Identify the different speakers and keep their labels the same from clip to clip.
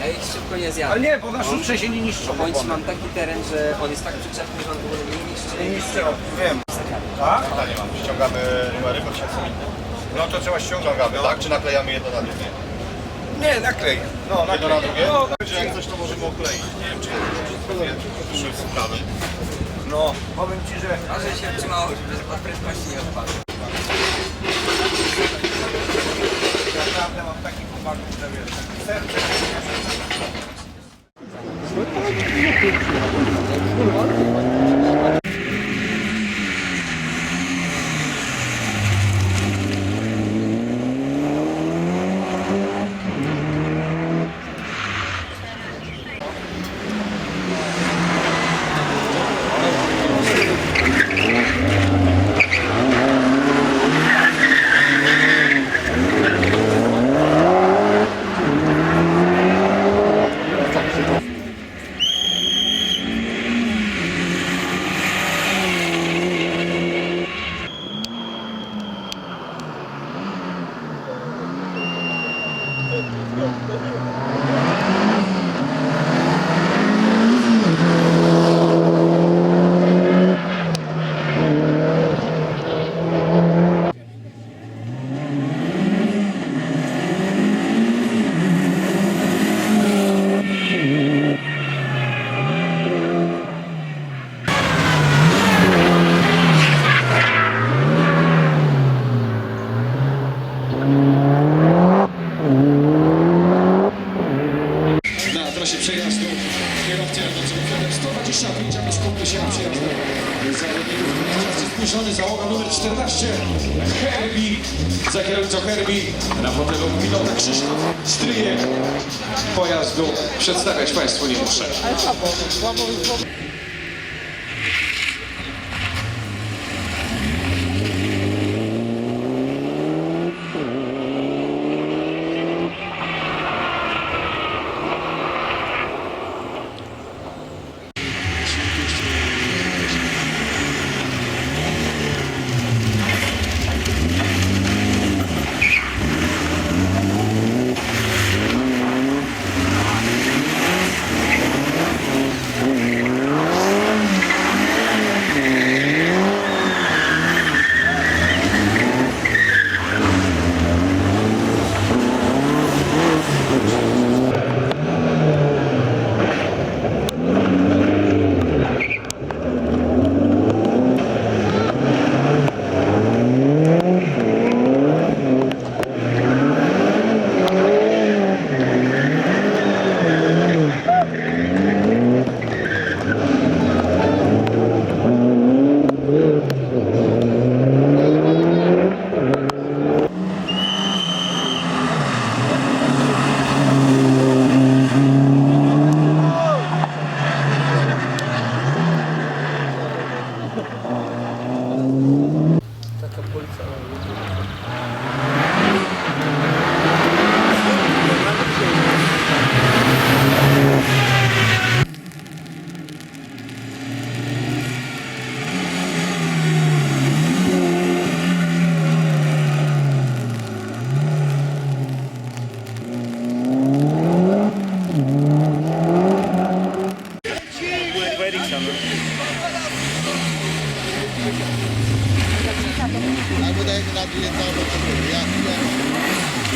Speaker 1: Ja ich szybko nie zjadę.
Speaker 2: Ale nie, bo na szutrze się nie niszczą.
Speaker 1: Bądź mam taki teren, że on jest tak przyczepny, że on w ogóle nie niszczy.
Speaker 2: Nie niszczą, wiem. Tak?
Speaker 3: Pytanie mam. Ściągamy numery, bo inne.
Speaker 2: No to trzeba ściągać.
Speaker 3: Ściągamy, tak? Czy naklejamy jedno na drugie?
Speaker 2: Nie, naklej. No,
Speaker 3: Jedno na
Speaker 2: naklej.
Speaker 3: drugie?
Speaker 2: No,
Speaker 3: Czy jak coś to możemy okleić. Nie wiem, czy dobrze sprawy.
Speaker 2: no, powiem Ci, że
Speaker 1: Może się trzymało, żeby od prędkości nie odpadł.
Speaker 2: Naprawdę mam taki chłopaków, że wiesz, serce.
Speaker 4: Na Zbliżony załoga numer 14 Herbie, za kierowcą Herbie. Na fotelu pilota Krzysztof Stryjek pojazdu. Przedstawiać Państwu nie muszę.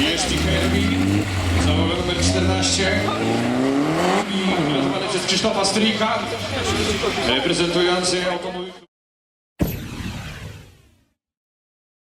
Speaker 4: Jest i Herbie, załoga numer 14 i przez Krzysztofa Stryjka, reprezentujący automobil.